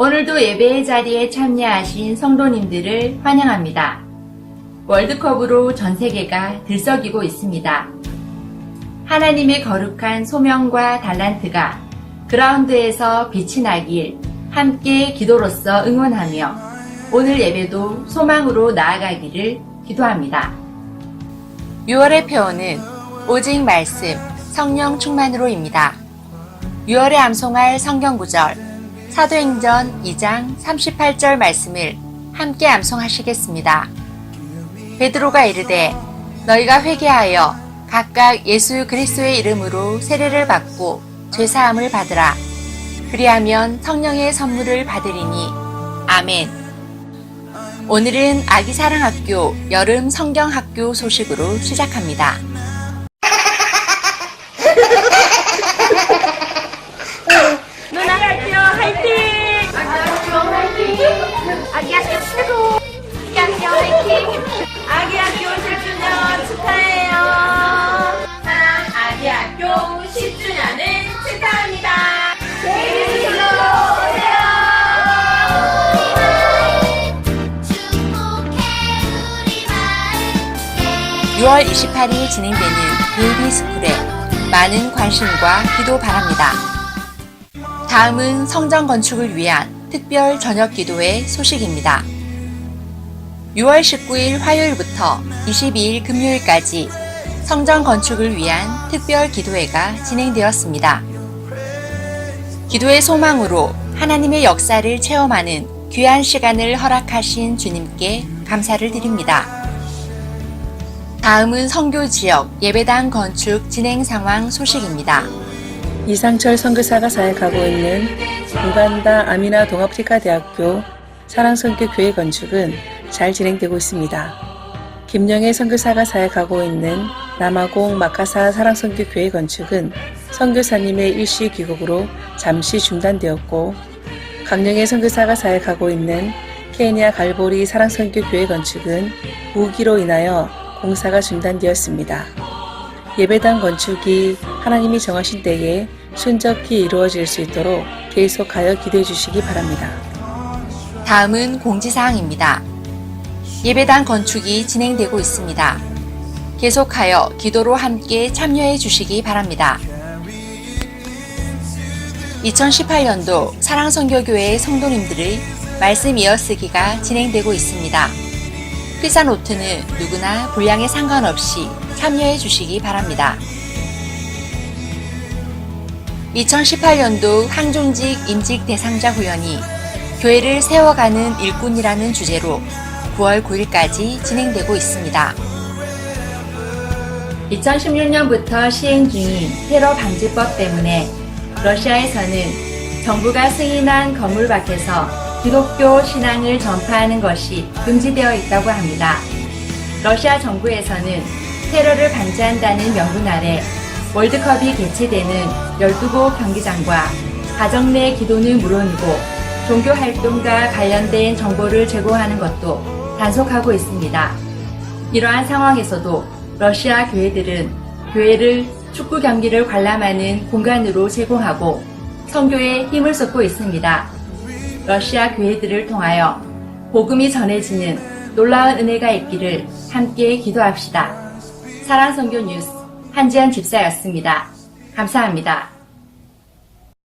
오늘도 예배의 자리에 참여하신 성도님들을 환영합니다. 월드컵으로 전 세계가 들썩이고 있습니다. 하나님의 거룩한 소명과 달란트가 그라운드에서 빛이 나길 함께 기도로서 응원하며 오늘 예배도 소망으로 나아가기를 기도합니다. 6월의 표어는 오직 말씀, 성령 충만으로입니다. 6월에 암송할 성경 구절 사도행전 2장 38절 말씀을 함께 암송하시겠습니다. 베드로가 이르되 너희가 회개하여 각각 예수 그리스도의 이름으로 세례를 받고 죄 사함을 받으라. 그리하면 성령의 선물을 받으리니 아멘. 오늘은 아기 사랑학교 여름 성경학교 소식으로 시작합니다. 6월 28일 진행되는 베이비 스쿨에 많은 관심과 기도 바랍니다. 다음은 성전 건축을 위한 특별 저녁 기도회 소식입니다. 6월 19일 화요일부터 22일 금요일까지 성전 건축을 위한 특별 기도회가 진행되었습니다. 기도의 소망으로 하나님의 역사를 체험하는 귀한 시간을 허락하신 주님께 감사를 드립니다. 다음은 성교 지역 예배당 건축 진행 상황 소식입니다. 이상철 선교사가 사역하고 있는 우간다 아미나 동아프리카 대학교 사랑선교 교회 건축은 잘 진행되고 있습니다. 김영애 선교사가 사역하고 있는 남아공 마카사 사랑선교 교회 건축은 선교사님의 일시 귀국으로 잠시 중단되었고 강영애 선교사가 사역하고 있는 케냐 갈보리 사랑선교 교회 건축은 우기로 인하여 공사가 중단되었습니다. 예배당 건축이 하나님이 정하신 때에 순적히 이루어질 수 있도록 계속하여 기도해 주시기 바랍니다. 다음은 공지사항입니다. 예배당 건축이 진행되고 있습니다. 계속하여 기도로 함께 참여해 주시기 바랍니다. 2018년도 사랑선교교회 성도님들의 말씀 이어쓰기가 진행되고 있습니다. 필사 노트는 누구나 분량에 상관없이 참여해 주시기 바랍니다. 2018년도 항종직 임직 대상자 후연이 교회를 세워가는 일꾼이라는 주제로 9월 9일까지 진행되고 있습니다. 2016년부터 시행 중인 테러 방지법 때문에 러시아에서는 정부가 승인한 건물 밖에서 기독교 신앙을 전파하는 것이 금지되어 있다고 합니다. 러시아 정부에서는 테러를 방지한다는 명분 아래 월드컵이 개최되는 12곳 경기장과 가정 내 기도는 물론이고 종교 활동과 관련된 정보를 제공하는 것도 단속하고 있습니다. 이러한 상황에서도 러시아 교회들은 교회를 축구 경기를 관람하는 공간으로 제공하고 선교에 힘을 쏟고 있습니다. 러시아 교회들을 통하여 복음이 전해지는 놀라운 은혜가 있기를 함께 기도합시다. 사랑선교 뉴스 한지연 집사였습니다. 감사합니다.